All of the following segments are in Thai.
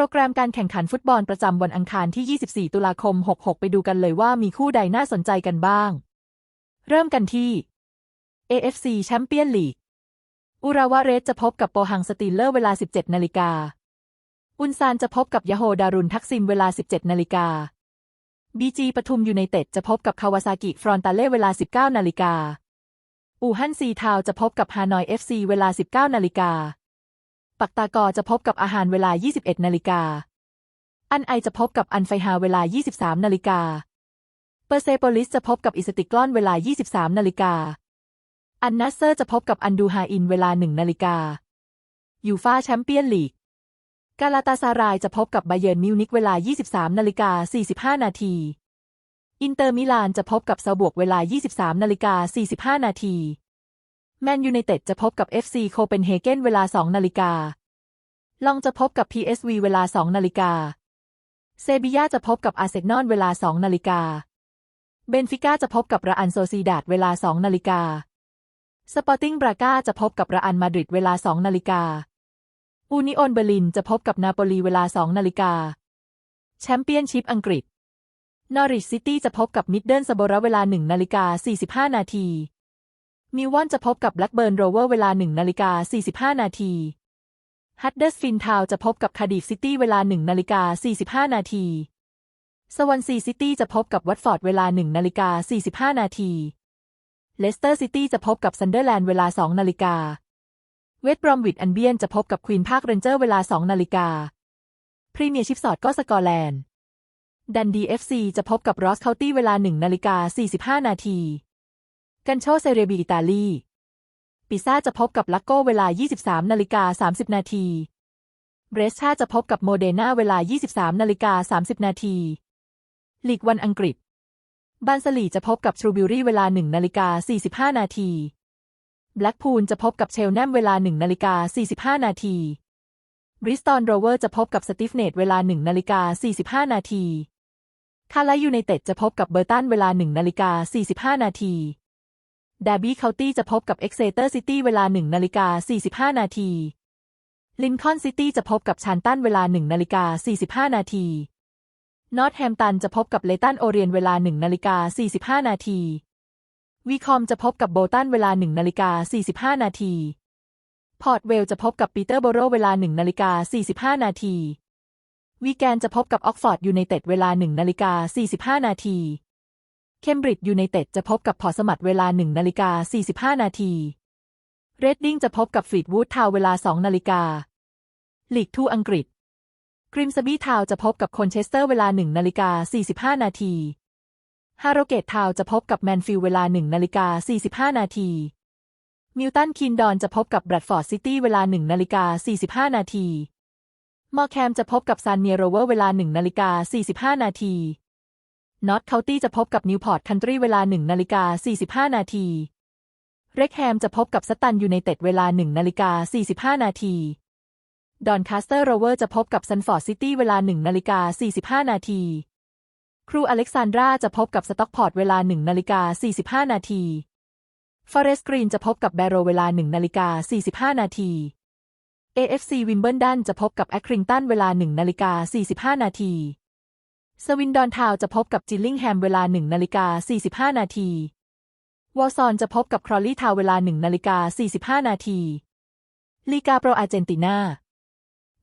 รแกรมการแข่งขันฟุตบอลประจำวันอังคารที่ 24 ตุลาคม 66 ไปดูกันเลยว่ามีคู่ใดน่าสนใจกันบ้าง เริ่มกันที่ AFC แชมเปี้ยนลีก อุราวาเรสจะพบกับโปฮังสตีลเลอร์เวลา 17 นาฬิกา อุนซานจะพบกับยาโฮดารุนทักซิมเวลา 17 นาฬิกา บีจีปทุมยูไนเต็ดจะพบกับคาวาซากิฟรอนตาเล่เวลา 19 นาฬิกา อู่ฮั่นซีทาวจะพบกับฮานอย FC เวลา 19 นาฬิกา ปักตากอจะพบกับอาหารเวลา 21 นาฬิกา อันไอจะพบกับอันไฟฮาเวลา 23 นาฬิกา เปอร์เซโปลิสจะพบกับอิสติกลอนเวลา 23 นาฬิกา อันนัสเซอร์จะพบกับอันดูฮาอินเวลา 1 นาฬิกา ยูฟาแชมเปี้ยนลีก กาลาตาซารายจะพบกับไบเยิร์นมิวนิกเวลา 23 นาฬิกา 45 นาที อินเตอร์มิลานจะพบกับเซาบวกเวลา 23 นาฬิกา 45 นาที แมนยูไนเต็ดจะพบกับ FC โคเปนเฮเกนเวลา 2 นาฬิกา ลองจะพบกับ PSV เวลา 2 นาฬิกา เซบียาจะพบกับอาร์เซนอลเวลา 2 นาฬิกา เบนฟิก้าจะพบกับระอันโซซีดาดเวลา 2 นาฬิกา สปอร์ติ้งบราก้าจะพบกับระอันมาดริดเวลา 2 นาฬิกา อูนิโอนเบอร์ลินจะพบกับนาโปลีเวลา 2 นาฬิกา แชมเปี้ยนชิพอังกฤษ นอริชซิตี้จะพบกับมิดเดิลสโบระเวลา 1 นาฬิกา 45 นาทีมิววอนจะพบกับแบล็กเบิร์นโรเวอร์เวลา 1 นาฬิกา 45 นาที ฮัตเดอร์สฟินทาวจะพบกับคาดิฟซิตี้เวลา1นาฬิกา45 นาที สวันซีซิตี้จะพบกับวัตฟอร์ดเวลา1นาฬิกา45 นาที เลสเตอร์ซิตี้จะพบกับซันเดอร์แลนด์เวลา2นาฬิกา เวสต์บรอมวิดอันเบียนจะพบกับควีนพาร์คเรนเจอร์เวลา2นาฬิกา พรีเมียร์ชิพสอดก็สกอร์แลนด์ ดันดีเอฟซีจะพบกับรอสเคานตี้เวลา1นาฬิกา45 นาที กันโชเซเรบีอิตาลี ปิซ่าจะพบกับลักโก้เวลา 23 นาฬิกา 30 นาทีเบรสชาจะพบกับโมเดนาเวลา 23 นาฬิกา 30 นาทีลีกวันอังกฤษบานสลีจะพบกับทรูบิวรี่เวลา 1 นาฬิกา 45 นาทีแบล็กพูลจะพบกับเชลแนมเวลา 1 นาฬิกา 45 นาทีบริสตันโรเวอร์จะพบกับสติฟเนตเวลา 1 นาฬิกา 45 นาทีคาร์ไลยูไนเต็ดจะพบกับเบอร์ตันเวลา 1 นาฬิกา 45 นาที ดาร์บี้เคานตี้จะพบกับเอ็กเซเตอร์ซิตี้เวลา 1 นาฬิกา 45 นาทีลินคอนซิตี้จะพบกับชันตันเวลา 1 นาฬิกา 45 นาที นอตแฮมตันจะพบกับเลตันโอเรียนเวลา 1 นาฬิกา 45 นาที วีคอมจะพบกับโบตันเวลา 1 นาฬิกา 45 นาที พอร์ตเวลจะพบกับปีเตอร์โบโรเวลา 1 นาฬิกา 45 นาที วีแกนจะพบกับออกฟอร์ดยูไนเต็ดเวลา 1 นาฬิกา 45 นาที เคมบริดจ์ยูไนเต็ดจะพบกับพอสมัตเวลา1นาฬิกา45 นาที เรดดิ้งจะพบกับฟรีดวูดทาวเวลา 2 นาฬิกาลีกทูอังกฤษกริมสบีทาวจะพบกับคนเชสเตอร์เวลา1นาฬิกา45 นาที ฮาโรเกตทาวจะพบกับแมนฟิลเวลา1นาฬิกา45 นาที มิลตันคินดอนจะพบกับแบรดฟอร์ดซิตี้เวลา1นาฬิกา45 นาที มอร์แคมจะพบกับซานเนียโรเวอร์เวลา1นาฬิกา45 นาที นอตเคานตี้จะพบกับนิวพอร์ตคันทรีเวลา1นาฬิกา45 นาที เร็กแฮมจะพบกับสตันยูไนเต็ดเวลา1นาฬิกา45 นาที ดอนคาสเตอร์โรเวอร์จะพบกับซันฟอร์ดซิตี้เวลา1นาฬิกา45 นาที ครูอเล็กซานดราจะพบกับสต็อกพอร์ตเวลา1นาฬิกา45 นาทีฟอเรสกรีนจะพบกับแบโรเวลา1นาฬิกา45 นาที AFC วิมเบิลดันจะพบกับแอคริงตันเวลา1นาฬิกา45 นาที สวินดอนทาวจะพบกับจิลลิงแฮมเวลา1นาฬิกา45 นาที วอลซอนจะพบกับครอลลี่ทาวเวลา1นาฬิกา45 นาทีลีกาโปรอาร์เจนตินา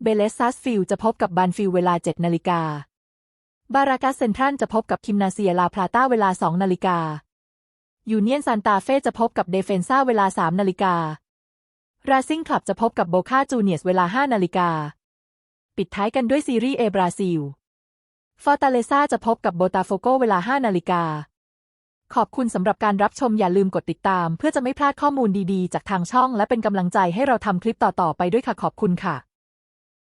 เบเลสซัสฟิลจะพบกับบันฟิลเวลา 7 นาฬิกา บารากัสเซนทรัลจะพบกับคิมนาเซียลาพลาต้าเวลา 2 นาฬิกา ยูเนียนซานตาเฟจะพบกับเดเฟนซ่าเวลา 3 นาฬิการาซิงคลับจะพบกับโบคาจูเนียสเวลา 5 นาฬิกา ปิดท้ายกันด้วยซีรีส์เอบราซิล ฟอร์ตาเลซาจะพบกับโบตาโฟโกเวลา 5 นาฬิกา ขอบคุณสำหรับการรับชมอย่าลืมกดติดตาม เพื่อจะไม่พลาดข้อมูลดีๆ จากทางช่อง และเป็นกำลังใจให้เราทำคลิปต่อๆไปด้วยค่ะขอบคุณค่ะ